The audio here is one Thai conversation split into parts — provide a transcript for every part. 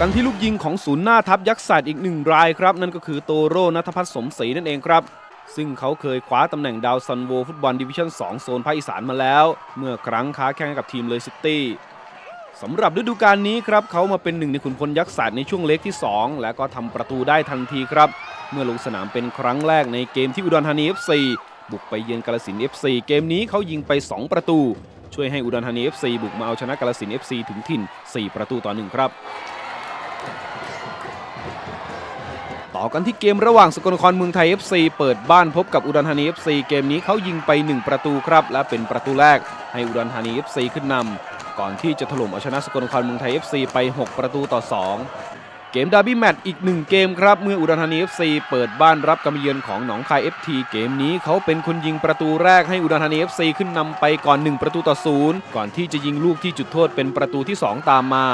กันที่ลูกยิงของศูนย์หน้าทัพยักษ์ศาสตร์อีกหนึ่งรายครับ นั่นก็คือโตโร่นัทพัฒน์สมศรีนั่นเองครับ ซึ่งเขาเคยคว้าตำแหน่งดาวซันโวฟุตบอลดิวิชั่น 2 โซนภาคอีสานมาแล้ว เมื่อครั้งค้าแข่งกับทีมเลยซิตี้สำหรับฤดูกาลนี้ครับเขามาเป็นหนึ่งในขุนพลยักษ์ศาสตร์ในช่วงเล็กที่ 2 และก็ทำประตูได้ทันทีครับ เมื่อลงสนามเป็นครั้งแรกในเกมที่อุดรธานี FC บุกไปเยือนกาลสินธุ์ FC เกมนี้เขายิงไป 2 ประตู ช่วยให้อุดรธานี FC บุกมาเอาชนะกาลสินธุ์ FC ถึงถิ่น 4 ประตูต่อ1ครับ ต่อกันที่เกมระหว่างสกลนครเมืองไทย FC เปิดบ้านพบกับอุดรธานี FC เกมนี้เขายิงไป 1 ประตูครับ และเป็นประตูแรกให้อุดรธานี FC ขึ้นนำก่อนที่จะถล่มเอาชนะสกลนครเมืองไทย FC ไป 6 ประตูต่อ 2 เกมดาร์บี้แมตช์อีก 1 เกมครับ เมื่ออุดรธานี FC เปิดบ้านรับการมาเยือนของหนองคาย FT เกมนี้เขาเป็นคนยิงประตูแรกให้อุดรธานี FC ขึ้นนำไปก่อน 1 ประตูต่อศูนย์ก่อนที่จะยิงลูกที่จุดโทษเป็นประตูที่ 2 ตามมา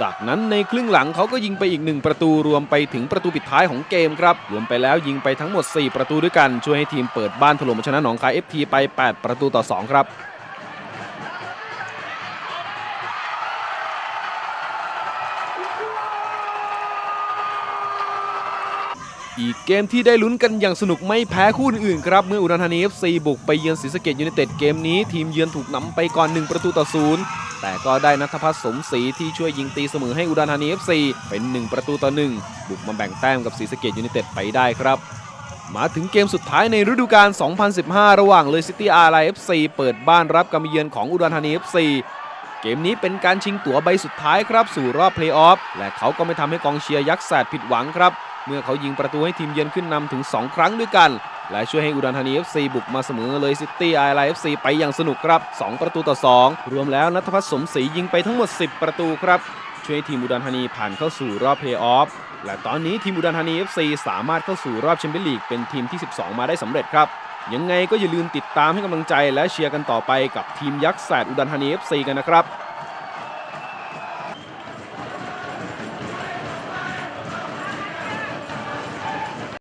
จากนั้นในครึ่งหลังเขาก็ยิงไปอีก 1 ประตูรวมไปถึงประตูปิดท้ายของเกมครับ รวมไปแล้วยิงไปทั้งหมด 4 ประตูด้วยกัน ช่วยให้ทีมเปิดบ้านถล่มชนะหนองคาย FT ไป 8 ประตูต่อ 2 ครับ อีกเกมที่ได้ลุ้นกันอย่างสนุกไม่แพ้คู่อื่นๆครับ เมื่ออุดรธานี FC บุกไปเยือนศรีสะเกดยูไนเต็ดเกมนี้ทีมเยือนถูกนำไปก่อน 1 ประตูต่อศูนย์แต่ก็ได้นัทพัฒน์สมศรีที่ช่วยยิงตีเสมอให้อุดรธานี FC เป็น 1 ประตูต่อ 1 บุกมาแบ่งแต้มกับศรีสะเกดยูไนเต็ดไปได้ครับมาถึงเกมสุดท้ายในฤดูกาล 2015 ระหว่างเลยซิตี้อาร์ไล FC เปิดบ้านรับการเยือนของอุดรธานี FC เกมนี้เป็นการชิงตั๋วใบสุดท้ายครับสู่รอบเพลย์ออฟ และเขาก็ไม่ทำให้กองเชียร์ยักษ์แสดผิดหวังครับ เมื่อเขายิงประตูให้ทีมเยือนขึ้นนำถึง 2 ครั้งด้วยกัน และช่วยให้อุดรธานี FC บุกมาเสมอเลยซิตี้ไอไล FC ไปอย่างสนุกครับ 2 ประตูต่อ 2 รวมแล้วนัทพัฒน์สมศรียิงไปทั้งหมด 10 ประตูครับ ช่วยให้ทีมอุดรธานีผ่านเข้าสู่รอบเพลย์ออฟและตอนนี้ทีมอุดรธานี FC สามารถเข้าสู่รอบแชมเปี้ยนลีกเป็นทีมที่ 12 มาได้สำเร็จครับยังไงก็อย่าลืมติดตามให้กำลังใจและเชียร์กันต่อไปกับทีมยักษ์แสดอุดรธานี FC กันนะครับ